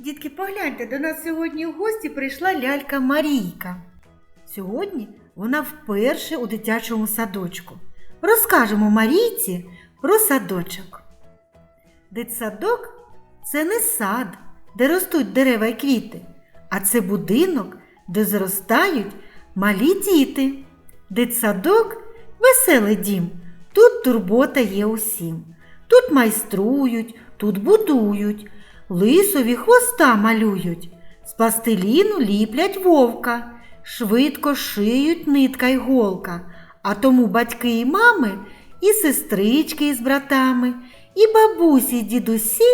Дітки, погляньте, до нас сьогодні в гості прийшла лялька Марійка. Сьогодні вона вперше у дитячому садочку. Розкажемо Марійці про садочок. Дитсадок це не сад, де ростуть дерева й квіти, а це будинок, де зростають малі діти. Дитсадок веселий дім. Тут турбота є усім. Тут майструють, тут будують, лисові хвоста малюють, з пластиліну ліплять вовка, швидко шиють нитка й голка, а тому батьки і мами, і сестрички із братами, і бабусі, й дідусі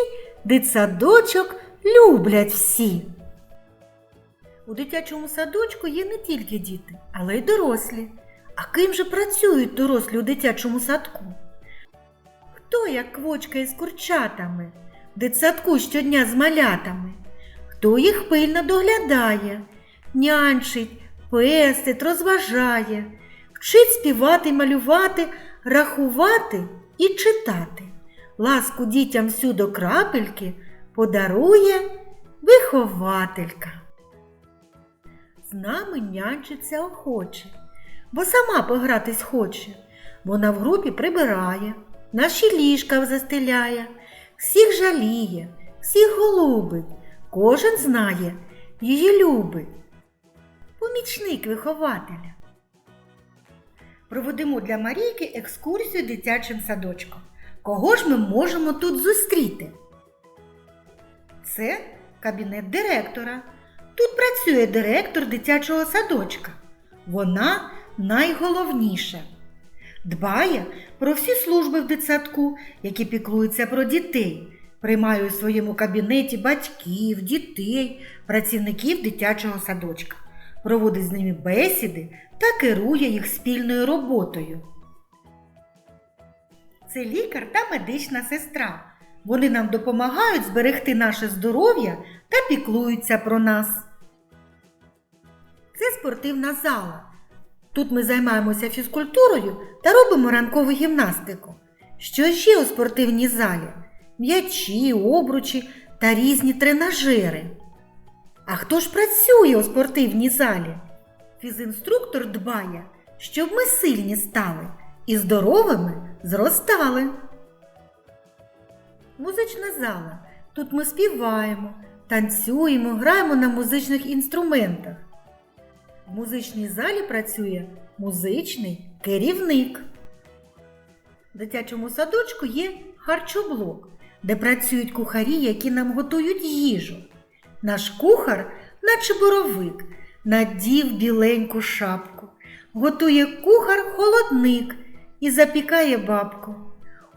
дитсадочок люблять всі. У дитячому садочку є не тільки діти, але й дорослі. А ким же працюють дорослі у дитячому садку? Хто як квочка із курчатами, дитсадку щодня з малятами? Хто їх пильно доглядає, нянчить, пестить, розважає, вчить співати, малювати, рахувати і читати. Ласку дітям всю до крапельки подарує вихователька. З нами нянчиться охоче, бо сама погратись хоче. Вона в групі прибирає, наші ліжка застеляє, всіх жаліє, всіх голубить, кожен знає, її любить. Помічник вихователя. Проведемо для Марійки екскурсію дитячим садочком. Кого ж ми можемо тут зустріти? Це кабінет директора. Тут працює директор дитячого садочка. Вона найголовніша. Дбає про всі служби в дитсадку, які піклуються про дітей, приймає у своєму кабінеті батьків, дітей, працівників дитячого садочка, проводить з ними бесіди та керує їх спільною роботою. Це лікар та медична сестра. Вони нам допомагають зберегти наше здоров'я та піклуються про нас. Це спортивна зала. Тут ми займаємося фізкультурою та робимо ранкову гімнастику. Що ще у спортивній залі? М'ячі, обручі та різні тренажери. А хто ж працює у спортивній залі? Фізінструктор дбає, щоб ми сильні стали і здоровими зростали. Музична зала. Тут ми співаємо, танцюємо, граємо на музичних інструментах. В музичній залі працює музичний керівник. В дитячому садочку є харчоблок, де працюють кухарі, які нам готують їжу. Наш кухар, наче боровик, надів біленьку шапку, готує кухар холодник і запікає бабку.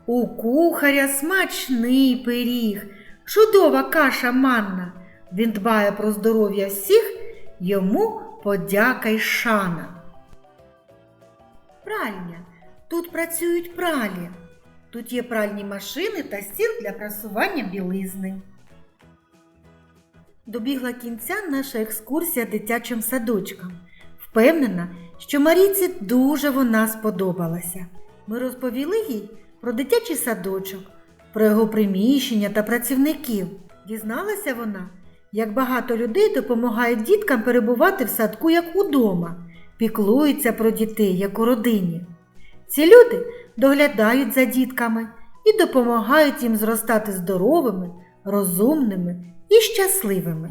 У кухаря смачний пиріг, чудова каша манна. Він дбає про здоров'я всіх, йому подяка й шана. Пральня. Тут працюють пралі. Тут є пральні машини та стіл для прасування білизни. Добігла кінця наша екскурсія дитячим садочком. Впевнена, що Марійці дуже вона сподобалася. Ми розповіли їй про дитячий садочок, про його приміщення та працівників. Дізналася вона, як багато людей допомагають діткам перебувати в садку як удома, піклуються про дітей, як у родині. Ці люди доглядають за дітками і допомагають їм зростати здоровими, розумними і щасливими.